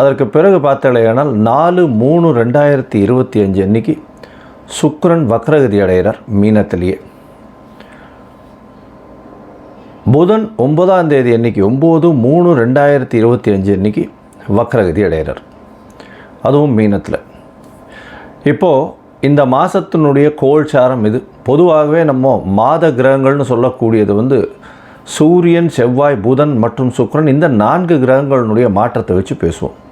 அதற்கு பிறகு பார்த்தாலேயானால் நாலு மூணு ரெண்டாயிரத்தி இருபத்தி அஞ்சு அன்னைக்கு சுக்ரன் வக்ரகதி அடைகிறார் மீனத்திலேயே. புதன் ஒன்பதாம் தேதி அன்னைக்கு ஒம்பது மூணு ரெண்டாயிரத்தி இருபத்தி அஞ்சு அன்னைக்கு வக்ரகதி அடைகிறார். அதுவும் மீனத்தில். இப்போது இந்த மாதத்தினுடைய கோல்சாரம் இது. பொதுவாகவே நம்ம மாத கிரகங்கள்னு சொல்லக்கூடியது வந்து சூரியன் செவ்வாய் புதன் மற்றும் சுக்ரன் இந்த நான்கு கிரகங்களினுடைய மாற்றத்தை வச்சு பேசுவோம்.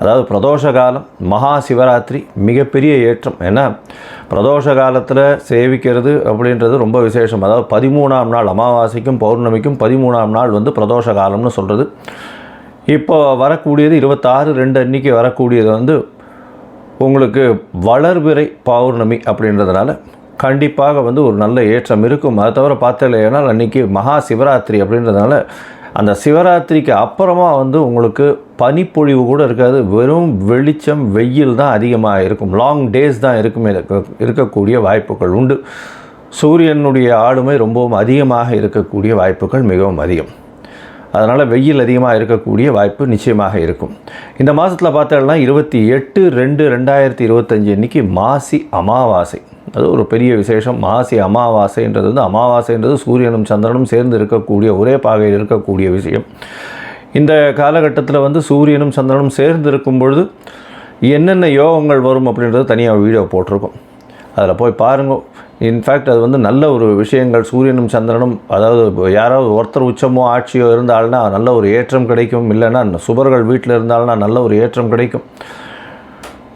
அதாவது பிரதோஷ காலம் மகா சிவராத்திரி மிகப்பெரிய ஏற்றம். ஏன்னா பிரதோஷ காலத்தில் சேவிக்கிறது அப்படின்றது ரொம்ப விசேஷம். அதாவது பதிமூணாம் நாள் அமாவாசைக்கும் பௌர்ணமிக்கும் பதிமூணாம் நாள் வந்து பிரதோஷ காலம்னு சொல்கிறது இப்போ வரக்கூடியது இருபத்தாறு ரெண்டு அன்னைக்கு வரக்கூடியது வந்து உங்களுக்கு வளர்பிறை பௌர்ணமி அப்படின்றதுனால கண்டிப்பாக வந்து ஒரு நல்ல ஏற்றம் இருக்கும். அதை தவிர பார்த்தலையானால் அன்றைக்கி மகா சிவராத்திரி அப்படின்றதுனால அந்த சிவராத்திரிக்கு அப்புறமா வந்து உங்களுக்கு பனிப்பொழிவு கூட இருக்காது. வெறும் வெளிச்சம் வெயில் தான் அதிகமாக இருக்கும். லாங் டேஸ் தான் இருக்குமே இருக்கக்கூடிய வாய்ப்புகள் உண்டு. சூரியனுடைய ஆளுமை ரொம்பவும் அதிகமாக இருக்கக்கூடிய வாய்ப்புகள் மிகவும் அதிகம். அதனால் வெயில் அதிகமாக இருக்கக்கூடிய வாய்ப்பு நிச்சயமாக இருக்கும். இந்த மாதத்தில் பார்த்தோம்னா இருபத்தி எட்டு ரெண்டு ரெண்டாயிரத்தி இருபத்தஞ்சி அன்னைக்கு மாசி அமாவாசை. அது ஒரு பெரிய விசேஷம். மாசி அமாவாசைன்றது வந்து அமாவாசைன்றது சூரியனும் சந்திரனும் சேர்ந்து இருக்கக்கூடிய ஒரே பாகையில் இருக்கக்கூடிய விஷயம். இந்த காலகட்டத்தில் வந்து சூரியனும் சந்திரனும் சேர்ந்து இருக்கும் பொழுது என்னென்ன யோகங்கள் வரும் அப்படின்றது தனியாக வீடியோ போட்டிருக்கோம். அதில் போய் பாருங்க. இன்ஃபேக்ட் அது வந்து நல்ல ஒரு விஷயங்கள். சூரியனும் சந்திரனும் அதாவது யாராவது ஒருத்தர் உச்சமோ ஆட்சியோ இருந்தால்னா நல்ல ஒரு ஏற்றம் கிடைக்கும். இல்லைன்னா சுபர்கள் வீட்டில் இருந்தால்னா நல்ல ஒரு ஏற்றம் கிடைக்கும்.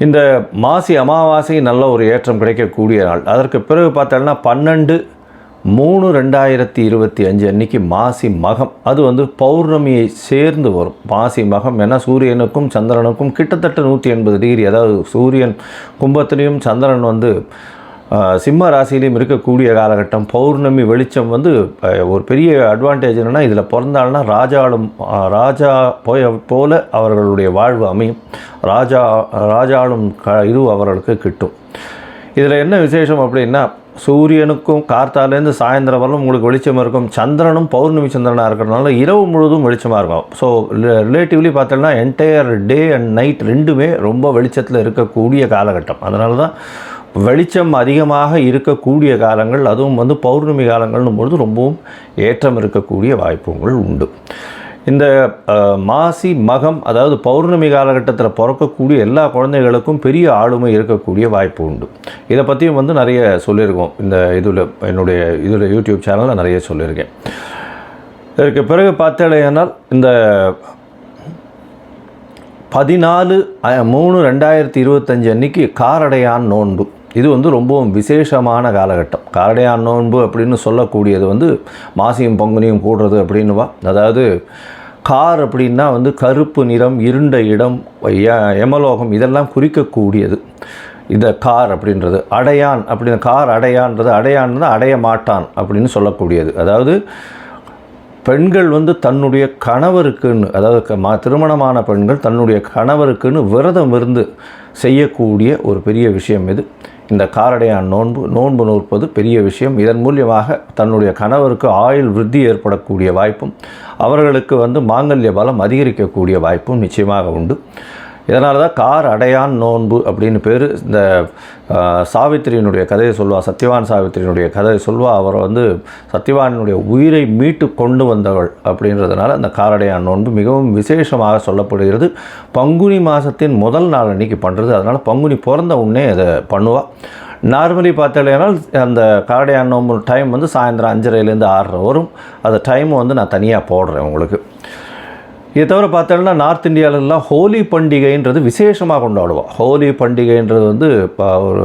இந்த மாசி அமாவாசை நல்ல ஒரு ஏற்றம் கிடைக்கக்கூடிய நாள். அதற்கு பிறகு பார்த்தோம்னா பன்னெண்டு மூணு ரெண்டாயிரத்தி இருபத்தி அஞ்சு அன்னைக்கு மாசி மகம். அது வந்து பௌர்ணமியை சேர்ந்து வரும். மாசி மகம் ஏன்னா சூரியனுக்கும் சந்திரனுக்கும் கிட்டத்தட்ட நூற்றி எண்பது டிகிரி. அதாவது சூரியன் கும்பத்திலையும் சந்திரன் வந்து சிம்ம ராசியிலையும் இருக்கக்கூடிய காலகட்டம் பௌர்ணமி வெளிச்சம் வந்து ஒரு பெரிய அட்வான்டேஜ் என்னென்னா இதில் பிறந்தாள்னா ராஜாளும் ராஜா போய போல அவர்களுடைய வாழ்வு அமையும். ராஜா ராஜாளும் க இது அவர்களுக்கு கிட்டும். இதில் என்ன விசேஷம் அப்படின்னா சூரியனுக்கும் கார்த்தாலேருந்து சாயந்தரம் வரலும் உங்களுக்கு வெளிச்சம் இருக்கும். சந்திரனும் பௌர்ணமி சந்திரனாக இருக்கிறதுனால இரவு முழுவதும் வெளிச்சமாக இருக்கும். ஸோ ரிலேட்டிவ்லி பார்த்தோம்னா என்டையர் டே அண்ட் நைட் ரெண்டுமே ரொம்ப வெளிச்சத்தில் இருக்கக்கூடிய காலகட்டம். அதனால தான் வெளிச்சம் அதிகமாக இருக்கக்கூடிய காலங்கள் அதுவும் வந்து பௌர்ணமி காலங்கள்னும் பொழுது ரொம்பவும் ஏற்றம் இருக்கக்கூடிய வாய்ப்புகள் உண்டு. இந்த மாசி மகம் அதாவது பௌர்ணமி காலகட்டத்தில் பிறக்கக்கூடிய எல்லா குழந்தைகளுக்கும் பெரிய ஆளுமை இருக்கக்கூடிய வாய்ப்பு உண்டு. இதை பற்றியும் வந்து நிறைய சொல்லியிருக்கோம். இந்த இதில் என்னுடைய இதில் யூடியூப் சேனலில் நிறைய சொல்லியிருக்கேன். இதற்கு பிறகு பார்த்தேனால் இந்த பதினாலு மூணு ரெண்டாயிரத்தி இருபத்தஞ்சு அன்னைக்கு காரடையான் நோன்பு. இது வந்து ரொம்பவும் விசேஷமான காலகட்டம். காரடையான் நோன்பு அப்படின்னு சொல்லக்கூடியது வந்து மாசியும் பங்குனியும் கூடுறது அப்படின்னுவா அதாவது கார் அப்படின்னா வந்து கருப்பு நிறம் இருண்ட இடம் எமலோகம் இதெல்லாம் குறிக்கக்கூடியது. இந்த கார் அப்படின்றது. அடையான் அப்படின்னு கார் அடையான்றது அடையான்றது அடைய மாட்டான் அப்படின்னு சொல்லக்கூடியது. அதாவது பெண்கள் வந்து தன்னுடைய கணவருக்குன்னு அதாவது க- மா திருமணமான பெண்கள் தன்னுடைய கணவருக்குன்னு விரதம் இருந்து செய்யக்கூடிய ஒரு பெரிய விஷயம் இது. இந்த காரடையான் நோன்பு நோன்பு நோற்பது பெரிய விஷயம். இதன் மூலியமாக தன்னுடைய கணவருக்கு ஆயுள் விருத்தி ஏற்படக்கூடிய வாய்ப்பும் அவர்களுக்கு வந்து மாங்கல்ய பலம் அதிகரிக்கக்கூடிய வாய்ப்பும் நிச்சயமாக உண்டு. இதனால தான் கார் அடையான் நோன்பு அப்படின்னு பேர். இந்த சாவித்திரியினுடைய கதையை சொல்வா சத்யவான் சாவித்திரியினுடைய கதையை சொல்வா அவர் வந்து சத்யவானினுடைய உயிரை மீட்டு கொண்டு வந்தவள் அப்படின்றதுனால அந்த காரடையான் நோன்பு மிகவும் விசேஷமாக சொல்லப்படுகிறது. பங்குனி மாதத்தின் முதல் நாள் அன்னைக்கு பண்ணுறது அதனால் பங்குனி பிறந்த உடனே அதை பண்ணுவாள் நார்மலி பார்த்தாலேனால் அந்த காரடையான் நோம்பு டைம் வந்து சாயந்தரம் அஞ்சரைலேருந்து ஆறரை வரும். அந்த டைம் வந்து நான் தனியாக போடுறேன் உங்களுக்கு. இதை தவிர பார்த்தோம்னா நார்த் இந்தியாவிலலாம் ஹோலி பண்டிகைன்றது விசேஷமாக கொண்டாடுவோம். ஹோலி பண்டிகைன்றது வந்து இப்போ ஒரு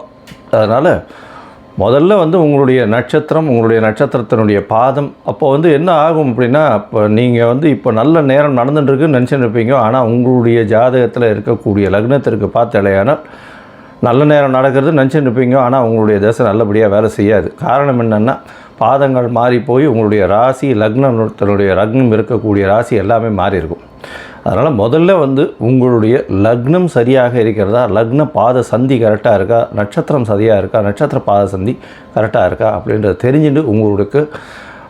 அதனால் முதல்ல வந்து உங்களுடைய நட்சத்திரம் உங்களுடைய நட்சத்திரத்தினுடைய பாதம். அப்போ வந்து என்ன ஆகும் அப்படின்னா இப்போ நீங்கள் வந்து இப்போ நல்ல நேரம் நடந்துட்டுருக்குன்னு நினச்சிட்டு இருப்பீங்க ஆனால் உங்களுடைய ஜாதகத்தில் இருக்கக்கூடிய லக்னத்திற்கு பார்த்தலையானால் நல்ல நேரம் நடக்கிறது நினச்சிட்டு இருப்பீங்க ஆனால் உங்களுடைய தசை நல்லபடியாக வேலை செய்யாது. காரணம் என்னென்னா பாதங்கள் மாறி போய் உங்களுடைய ராசி லக்னத்தினுடைய லக்னம் இருக்கக்கூடிய ராசி எல்லாமே மாறி இருக்கும் அதனால் முதல்ல வந்து உங்களுடைய லக்னம் சரியாக இருக்கிறதா? லக்ன பாத சந்தி கரெக்டாக இருக்கா? நட்சத்திரம் சரியாக இருக்கா? நட்சத்திர பாத சந்தி கரெக்டாக இருக்கா? அப்படின்றத தெரிஞ்சுட்டு உங்களுக்கு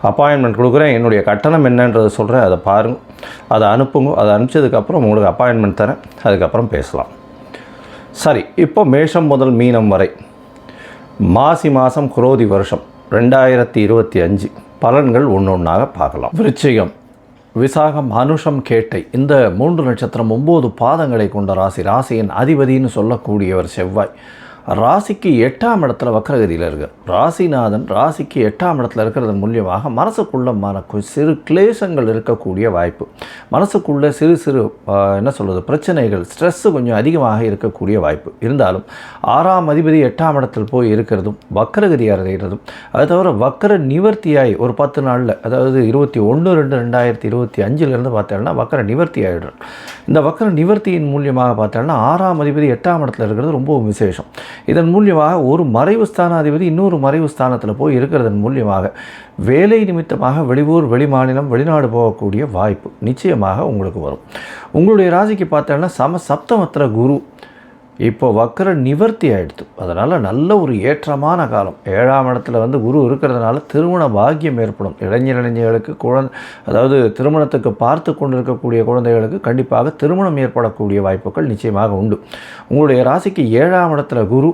அப்பாயின்மெண்ட் கொடுக்குறேன். என்னுடைய கட்டணம் என்னன்றதை சொல்கிறேன் அதை பாருங்கள் அதை அனுப்புங்க. அதை அனுப்பிச்சதுக்கப்புறம் உங்களுக்கு அப்பாயின்மெண்ட் தரேன். அதுக்கப்புறம் பேசலாம். சரி இப்போ மேஷம் முதல் மீனம் வரை. மாசி மாதம் குரோதி வருஷம். ரெண்டாயிரத்தி இருபத்தி அஞ்சு. பலன்கள் ஒன்று ஒன்றாக பார்க்கலாம். விருச்சிகம். விசாகம் அனுஷம் கேட்டை. இந்த மூன்று நட்சத்திரம் ஒம்பது பாதங்களை கொண்ட ராசி. ராசியின் அதிபதினு சொல்லக்கூடியவர் செவ்வாய். ராசிக்கு எட்டாம் இடத்துல வக்கரகதியில் இருக்கார் ராசிநாதன் ராசிக்கு எட்டாம் இடத்துல இருக்கிறது மூலியமாக மனசுக்குள்ளமான சிறு கிளேசங்கள் இருக்கக்கூடிய வாய்ப்பு. மனசுக்குள்ளே சிறு சிறு என்ன சொல்கிறது பிரச்சனைகள் ஸ்ட்ரெஸ்ஸு கொஞ்சம் அதிகமாக இருக்கக்கூடிய வாய்ப்பு. இருந்தாலும் ஆறாம் அதிபதி எட்டாம் இடத்தில் போய் இருக்கிறதும் வக்கரகதி இருக்கிறதும் அது தவிர வக்கர நிவர்த்தியாய் ஒரு பத்து நாளில் அதாவது இருபத்தி ஒன்று ரெண்டு ரெண்டாயிரத்தி இருபத்தி அஞ்சுலேருந்து பார்த்தோம்னா வக்கர நிவர்த்தி ஆகிடும் இந்த வக்கர நிவர்த்தியின் மூலியமாக பார்த்தோம்னா ஆறாம் அதிபதி எட்டாம் இடத்துல இருக்கிறது ரொம்பவும் விசேஷம். இதன் மூலியமாக ஒரு மறைவு ஸ்தானாதிபதி இன்னொரு மறைவு ஸ்தானத்தில் போய் இருக்கிறதன் மூலியமாக வேலை நிமித்தமாக வெளியூர் வெளிமாநிலம் வெளிநாடு போகக்கூடிய வாய்ப்பு நிச்சயமாக உங்களுக்கு வரும். உங்களுடைய ராசிக்கு பார்த்தோம்னா சம சப்தமத்திர குரு இப்போ வக்கர நிவர்த்தி ஆயிடுது. அதனால் நல்ல ஒரு ஏற்றமான காலம். ஏழாம் இடத்துல வந்து குரு இருக்கிறதுனால திருமண பாக்கியம் ஏற்படும். இளைஞர் இளைஞர்களுக்கு குழந்தை அதாவது திருமணத்துக்கு பார்த்து கொண்டிருக்கக்கூடிய குழந்தைகளுக்கு கண்டிப்பாக திருமணம் ஏற்படக்கூடிய வாய்ப்புகள் நிச்சயமாக உண்டு. உங்களுடைய ராசிக்கு ஏழாம் இடத்துல குரு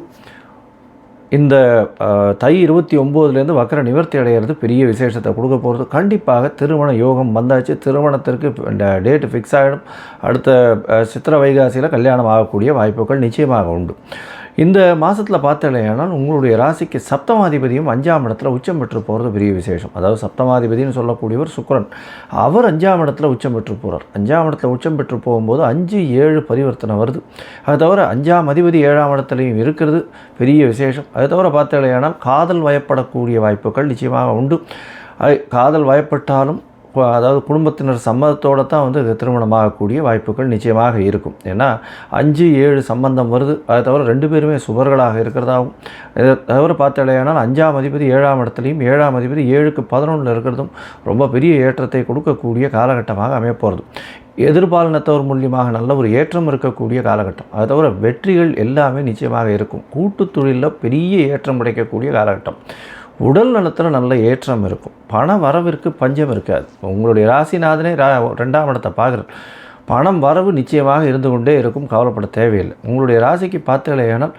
இந்த தை இருபத்தி ஒம்போதுலேருந்து வக்கர நிவர்த்தி அடைகிறது பெரிய விசேஷத்தை கொடுக்க போகிறது கண்டிப்பாக திருமண யோகம் வந்தாச்சு. திருமணத்திற்கு டேட்டு ஃபிக்ஸ் ஆகிடும் அடுத்த சித்திர வைகாசியில் கல்யாணம் ஆகக்கூடிய வாய்ப்புகள் நிச்சயமாக உண்டு. இந்த மாதத்தில் பார்த்தலையானால் உங்களுடைய ராசிக்கு சப்தமாதிபதியும் அஞ்சாம் இடத்துல உச்சம் பெற்று போகிறது பெரிய விசேஷம். அதாவது சப்தமாதிபதினு சொல்லக்கூடியவர் சுக்கரன். அவர் அஞ்சாம் இடத்துல உச்சம் பெற்று போகிறார் அஞ்சாம் இடத்துல உச்சம் பெற்று போகும்போது அஞ்சு ஏழு பரிவர்த்தனை வருது. அது தவிர அஞ்சாம் அதிபதி ஏழாம் இடத்துலையும் இருக்கிறது. பெரிய விசேஷம். அது தவிர பார்த்தலையானால் காதல் வயப்படக்கூடிய வாய்ப்புகள் நிச்சயமாக உண்டு. காதல் வயப்பட்டாலும் அதாவது குடும்பத்தினர் சம்மதத்தோடு தான் வந்து திருமணமாகக்கூடிய வாய்ப்புகள் நிச்சயமாக இருக்கும். ஏன்னா அஞ்சு ஏழு சம்பந்தம் வருது. அதை தவிர ரெண்டு பேருமே சுபர்களாக இருக்கிறதாகவும் இதை தவிர பார்த்தாலேயானால் அஞ்சாம் அதிபதி ஏழாம் இடத்துலையும் ஏழாம் அதிபதி ஏழுக்கு பதினொன்றில் இருக்கிறதும் ரொம்ப பெரிய ஏற்றத்தை கொடுக்கக்கூடிய காலகட்டமாக அமையப்போகிறது எதிர்பாலினத்தவர் மூலியமாக நல்ல ஒரு ஏற்றம் இருக்கக்கூடிய காலகட்டம். அதை தவிர வெற்றிகள் எல்லாமே நிச்சயமாக இருக்கும். கூட்டுத் தொழிலில் பெரிய ஏற்றம் கிடைக்கக்கூடிய காலகட்டம். உடல் நலத்தில் நல்ல ஏற்றம் இருக்கும். பண வரவிற்கு பஞ்சம் இருக்காது. உங்களுடைய ராசிநாதனே ரா ரெண்டாம் இடத்தை பார்க்குறார். பணம் வரவு நிச்சயமாக இருந்து கொண்டே இருக்கும். கவலைப்பட தேவையில்லை. உங்களுடைய ராசிக்கு பார்த்தீங்களேனால்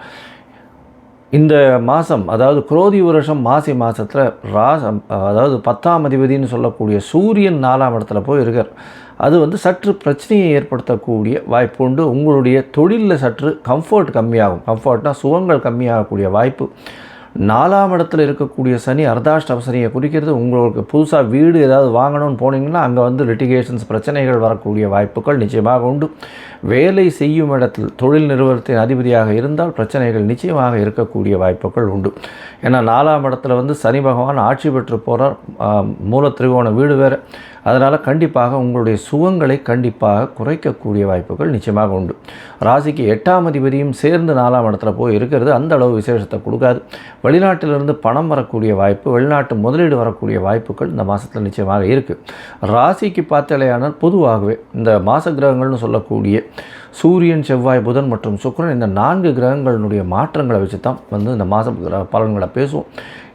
இந்த மாதம் அதாவது குரோதி வருஷம் மாசி மாதத்தில் ராசம் அதாவது பத்தாம் அதிபதினு சொல்லக்கூடிய சூரியன் நாலாம் இடத்துல போய் இருக்கார். அது வந்து சற்று பிரச்சனையை ஏற்படுத்தக்கூடிய வாய்ப்பு உண்டு. உங்களுடைய தொழிலில் சற்று கம்ஃபர்ட் கம்மியாகும். கம்ஃபர்ட்னால் சுகங்கள் கம்மியாகக்கூடிய வாய்ப்பு. நாலாம் இடத்துல இருக்கக்கூடிய சனி அர்தாஷ்டம சனியை குறிக்கிறது. உங்களுக்கு புதுசாக வீடு ஏதாவது வாங்கணும்னு போனீங்கன்னா அங்கே வந்து லிட்டிகேஷன்ஸ் பிரச்சனைகள் வரக்கூடிய வாய்ப்புகள் நிச்சயமாக உண்டு. வேலை செய்யும் இடத்தில் தொழில் நிறுவனத்தின் அதிபதியாக இருந்தால் பிரச்சனைகள் நிச்சயமாக இருக்கக்கூடிய வாய்ப்புகள் உண்டு. ஏன்னா நாலாம் இடத்துல வந்து சனி பகவான் ஆட்சி பெற்று போகிறார் மூல திரிகோண வீடு வேறு. அதனால் கண்டிப்பாக உங்களுடைய சுகங்களை கண்டிப்பாக குறைக்கக்கூடிய வாய்ப்புகள் நிச்சயமாக உண்டு. ராசிக்கு எட்டாம் அதிபதியும் சேர்ந்து நாலாம் இடத்துல போய் இருக்கிறது அந்த அளவு விசேஷத்தை கொடுக்காது. வெளிநாட்டிலிருந்து பணம் வரக்கூடிய வாய்ப்பு வெளிநாட்டு முதலீடு வரக்கூடிய வாய்ப்புகள் இந்த மாதத்தில் நிச்சயமாக இருக்குது ராசிக்கு பார்த்தாலேயானால் பொதுவாகவே இந்த மாச கிரகங்கள்னு சொல்லக்கூடிய சூரியன் செவ்வாய் புதன் மற்றும் சுக்கரன் இந்த நான்கு கிரகங்களினுடைய மாற்றங்களை வச்சு தான் வந்து இந்த மாத பலன்களை பேசுவோம்.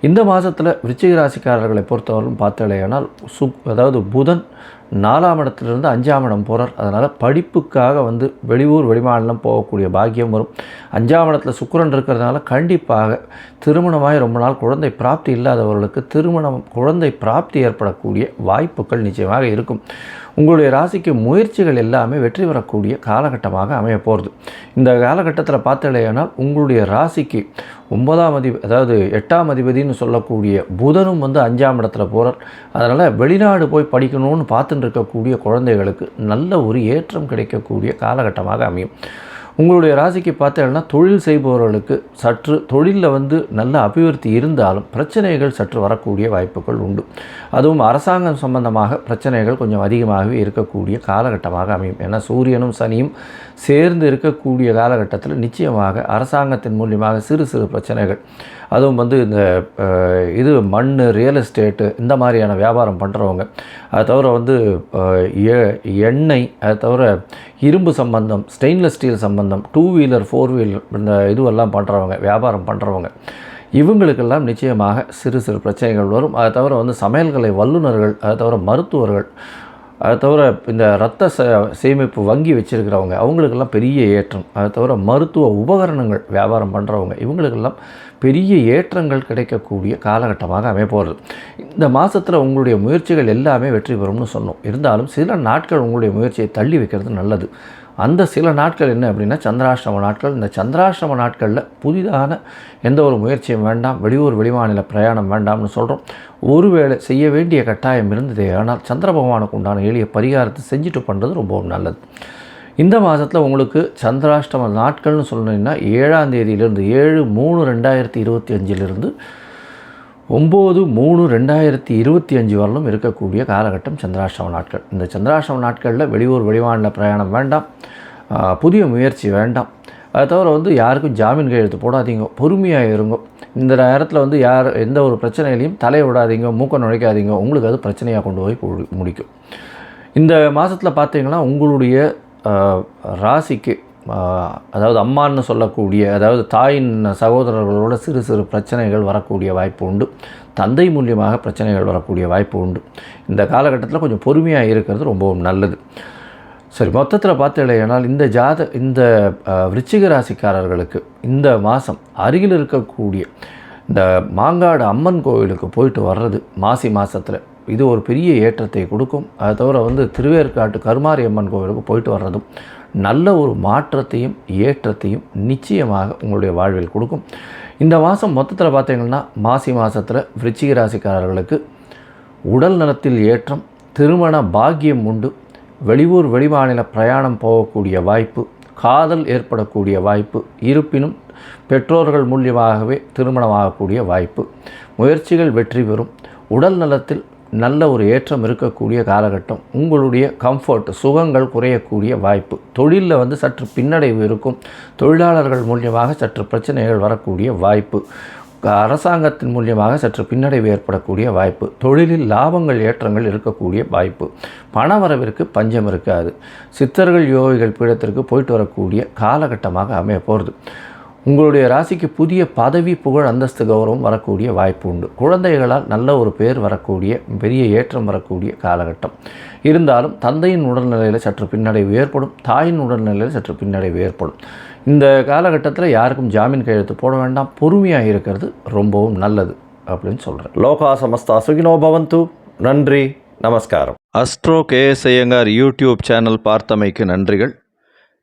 இந்த மாதத்தில் விருச்சிக ராசிக்காரர்களை பொறுத்தவரைக்கும் பார்த்தாலேயானால் சு அதாவது புதன் நாலாம் இடத்துலேருந்து அஞ்சாம் இடம் போகிறார் அதனால் படிப்புக்காக வந்து வெளியூர் வெளிமாநிலம் போகக்கூடிய பாக்கியம் வரும். அஞ்சாம் இடத்துல சுக்கரன் இருக்கிறதுனால கண்டிப்பாக திருமணமாய் ரொம்ப நாள் குழந்தை பிராப்தி இல்லாதவர்களுக்கு திருமணம் குழந்தை பிராப்தி ஏற்படக்கூடிய வாய்ப்புகள் நிச்சயமாக இருக்கும். உங்களுடைய ராசிக்கு முயற்சிகள் எல்லாமே வெற்றி பெறக்கூடிய காலகட்டமாக அமைய போகிறது இந்த காலகட்டத்தில் பார்த்தலையானால் உங்களுடைய ராசிக்கு ஒன்பதாம் அதிபதி அதாவது எட்டாம் அதிபதினு சொல்லக்கூடிய புதனும் வந்து அஞ்சாம் இடத்துல போகிறார் அதனால் வெளிநாடு போய் படிக்கணும்னு பார்த்து பார்த்துட்டு இருக்கக்கூடிய குழந்தைகளுக்கு நல்ல ஒரு ஏற்றம் கிடைக்கக்கூடிய காலகட்டமாக அமையும். உங்களுடைய ராசிக்கு பார்த்தீங்கன்னா தொழில் செய்பவர்களுக்கு சற்று தொழிலில் வந்து நல்ல அபிவிருத்தி இருந்தாலும் பிரச்சனைகள் சற்று வரக்கூடிய வாய்ப்புகள் உண்டு. அதுவும் அரசாங்கம் சம்பந்தமாக பிரச்சனைகள் கொஞ்சம் அதிகமாகவே இருக்கக்கூடிய காலகட்டமாக அமையும். ஏன்னா சூரியனும் சனியும் சேர்ந்து இருக்கக்கூடிய காலகட்டத்தில் நிச்சயமாக அரசாங்கத்தின் மூலியமாக சிறு சிறு பிரச்சனைகள் அதுவும் வந்து இந்த இது மண் ரியல் எஸ்டேட்டு இந்த மாதிரியான வியாபாரம் பண்ணுறவங்க அது தவிர வந்து எ- எண்ணெய் அது தவிர இரும்பு சம்பந்தம் ஸ்டெயின்லெஸ் ஸ்டீல் சம்பந்தம் டூ வீலர் ஃபோர் வீலர் இந்த இதுவெல்லாம் பண்ணுறவங்க வியாபாரம் பண்ணுறவங்க இவங்களுக்கெல்லாம் நிச்சயமாக சிறு சிறு பிரச்சனைகள் வரும். அதை தவிர வந்து சமையல்கலை வல்லுநர்கள் அதை தவிர மருத்துவர்கள் அதை தவிர இந்த ரத்த ச சேமிப்பு வங்கி வச்சுருக்கிறவங்க அவங்களுக்கெல்லாம் பெரிய ஏற்றம். அதை தவிர மருத்துவ உபகரணங்கள் வியாபாரம் பண்ணுறவங்க இவங்களுக்கெல்லாம் பெரிய ஏற்றங்கள் கிடைக்கக்கூடிய காலகட்டமாக அமைப்போகிறது இந்த மாதத்தில் உங்களுடைய முயற்சிகள் எல்லாமே வெற்றி பெறும்னு சொன்னோம். இருந்தாலும் சில நாட்கள் உங்களுடைய முயற்சியை தள்ளி வைக்கிறது நல்லது. அந்த சில நாட்கள் என்ன அப்படின்னா சந்திராஷ்டம நாட்கள். இந்த சந்திராஷ்டம நாட்களில் புதிதான எந்த ஒரு முயற்சியும் வேண்டாம் வெளியூர் வெளிமாநில பிரயாணம் வேண்டாம்னு சொல்கிறோம் ஒருவேளை செய்ய வேண்டிய கட்டாயம் இருந்ததே ஆனால் சந்திர பகவானுக்கு உண்டான எளிய பரிகாரத்தை செஞ்சுட்டு பண்ணுறது ரொம்பவும் நல்லது. இந்த மாதத்தில் உங்களுக்கு சந்திராஷ்டம நாட்கள்னு சொல்லணுன்னா ஏழாம் தேதியிலிருந்து ஏழு மூணு ரெண்டாயிரத்தி இருபத்தி அஞ்சிலிருந்து ஒம்பது மூணு ரெண்டாயிரத்தி இருபத்தி அஞ்சு வரலும் இருக்கக்கூடிய காலகட்டம் சந்திராஷ்டம நாட்கள். இந்த சந்திராஷ்டம நாட்களில் வெளியூர் வெளிமாநில பிரயாணம் வேண்டாம். புதிய முயற்சி வேண்டாம். அதை தவிர வந்து யாருக்கும் ஜாமீன் கையெழுத்து போடாதீங்க. பொறுமையாக இருங்க. இந்த நேரத்தில் வந்து யார் எந்த ஒரு பிரச்சனையிலையும் தலையை விடாதீங்க மூக்க நுழைக்காதீங்க. உங்களுக்கு அது பிரச்சனையாக கொண்டு போய் முடிக்கும். இந்த மாதத்தில் பார்த்தீங்கன்னா உங்களுடைய ராசிக்கு அதாவது அம்மான்னு சொல்லக்கூடிய அதாவது தாயின் சகோதரர்களோட சிறு சிறு பிரச்சனைகள் வரக்கூடிய வாய்ப்பு உண்டு. தந்தை மூலியமாக பிரச்சனைகள் வரக்கூடிய வாய்ப்பு உண்டு. இந்த காலகட்டத்தில் கொஞ்சம் பொறுமையாக இருக்கிறது ரொம்பவும் நல்லது. சரி மொத்தத்தில் பார்த்தீங்கன்னா இந்த ஜாத இந்த விருச்சிக ராசிக்காரர்களுக்கு இந்த மாதம் அருகில் இருக்கக்கூடிய இந்த மாங்காடு அம்மன் கோவிலுக்கு போயிட்டு வர்றது மாசி மாதத்தில் இது ஒரு பெரிய ஏற்றத்தை கொடுக்கும். அதை தவிர வந்து திருவேற்காட்டு கருமாரி அம்மன் கோவிலுக்கு போயிட்டு வர்றதும் நல்ல ஒரு மாற்றத்தையும் ஏற்றத்தையும் நிச்சயமாக உங்களுடைய வாழ்வில் கொடுக்கும். இந்த மாதம் மொத்தத்தில் பார்த்தீங்கன்னா மாசி மாதத்தில் விருச்சிக ராசிக்காரர்களுக்கு உடல் நலத்தில் ஏற்றம் திருமண பாக்கியம் உண்டு. வெளியூர் வெளிமாநில பிரயாணம் போகக்கூடிய வாய்ப்பு காதல் ஏற்படக்கூடிய வாய்ப்பு இருப்பினும் பெற்றோர்கள் மூலியமாகவே திருமணமாகக்கூடிய வாய்ப்பு முயற்சிகள் வெற்றி பெறும் உடல் நலத்தில் நல்ல ஒரு ஏற்றம் இருக்கக்கூடிய காலகட்டம் உங்களுடைய கம்ஃபர்ட் சுகங்கள் குறையக்கூடிய வாய்ப்பு தொழிலில் வந்து சற்று பின்னடைவு இருக்கும் தொழிலாளர்கள் மூலியமாக சற்று பிரச்சனைகள் வரக்கூடிய வாய்ப்பு அரசாங்கத்தின் மூலியமாக சற்று பின்னடைவு ஏற்படக்கூடிய வாய்ப்பு. தொழிலில் லாபங்கள் ஏற்றங்கள் இருக்கக்கூடிய வாய்ப்பு. பணவரவிற்கு பஞ்சம் இருக்காது. சித்தர்கள் யோகிகள் பீடத்திற்கு போயிட்டு வரக்கூடிய காலகட்டமாக அமைய போகிறது உங்களுடைய ராசிக்கு புதிய பதவி புகழ் அந்தஸ்து கௌரவம் வரக்கூடிய வாய்ப்பு உண்டு. குழந்தைகளால் நல்ல ஒரு பேர் வரக்கூடிய பெரிய ஏற்றம் வரக்கூடிய காலகட்டம். இருந்தாலும் தந்தையின் உடல்நிலையில் சற்று பின்னடைவு ஏற்படும் தாயின் உடல்நிலையில் சற்று பின்னடைவு ஏற்படும். இந்த காலகட்டத்தில் யாருக்கும் ஜாமீன் கையெழுத்து போட வேண்டாம். பொறுமையாக இருக்கிறது ரொம்பவும் நல்லது அப்படின்னு சொல்கிறேன் லோகா சமஸ்தா சுகினோ பவந்து. நன்றி நமஸ்காரம். Astro KS Iyengar YouTube channel பார்த்தமைக்கு நன்றிகள்.